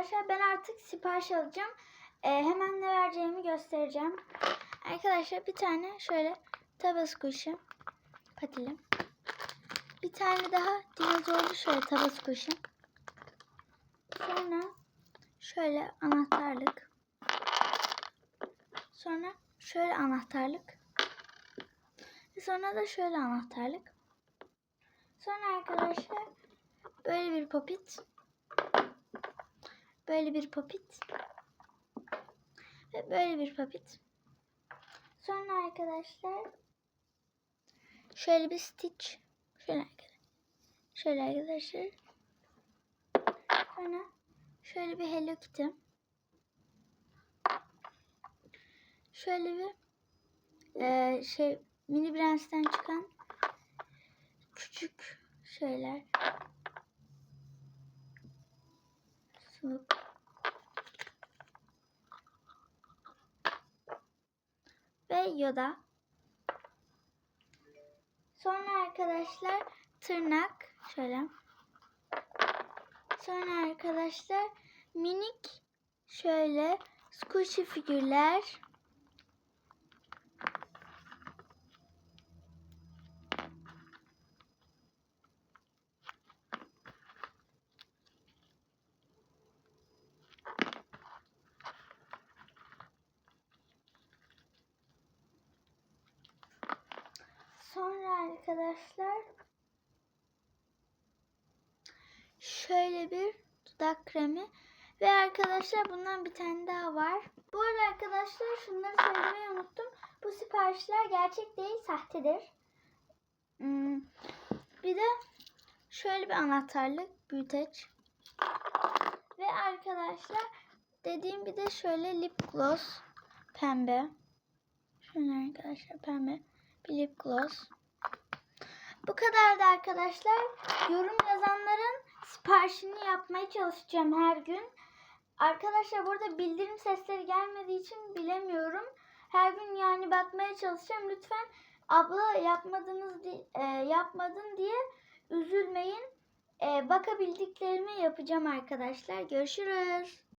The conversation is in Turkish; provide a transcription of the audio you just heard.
arkadaşlar ben artık sipariş alacağım. Ee, hemen ne vereceğimi göstereceğim. Arkadaşlar bir tane şöyle tabaskuşu patili. Bir tane daha dinozorlu şöyle tabaskuşu. Sonra şöyle anahtarlık. Sonra şöyle anahtarlık. Sonra da şöyle anahtarlık. Sonra arkadaşlar böyle bir popit. Böyle bir popit. Ve böyle bir popit. Sonra arkadaşlar şöyle bir stitch. Şöyle arkadaşlar. Şöyle arkadaşlar. Sonra şöyle bir Hello Kitty. Şöyle bir eee, şey mini Brands'ten çıkan küçük şeyler. Snoop. Ve Yoda. Sonra arkadaşlar tırnak şöyle. Sonra arkadaşlar minik şöyle squishy figürler. Sonra arkadaşlar şöyle bir dudak kremi ve arkadaşlar bundan bir tane daha var. Bu arada arkadaşlar şunları söylemeyi unuttum. Bu siparişler gerçek değil, sahtedir. Hmm, Bir de şöyle bir anahtarlık, büyüteç. Ve arkadaşlar dediğim bir de şöyle lip gloss pembe. Şöyle arkadaşlar pembe lip gloss. Bu kadardı arkadaşlar. Yorum yazanların siparişini yapmaya çalışacağım her gün. Arkadaşlar burada bildirim sesleri gelmediği için bilemiyorum. Her gün yani bakmaya çalışacağım. Lütfen abla yapmadınız e, yapmadın diye üzülmeyin. E, bakabildiklerimi yapacağım arkadaşlar. Görüşürüz.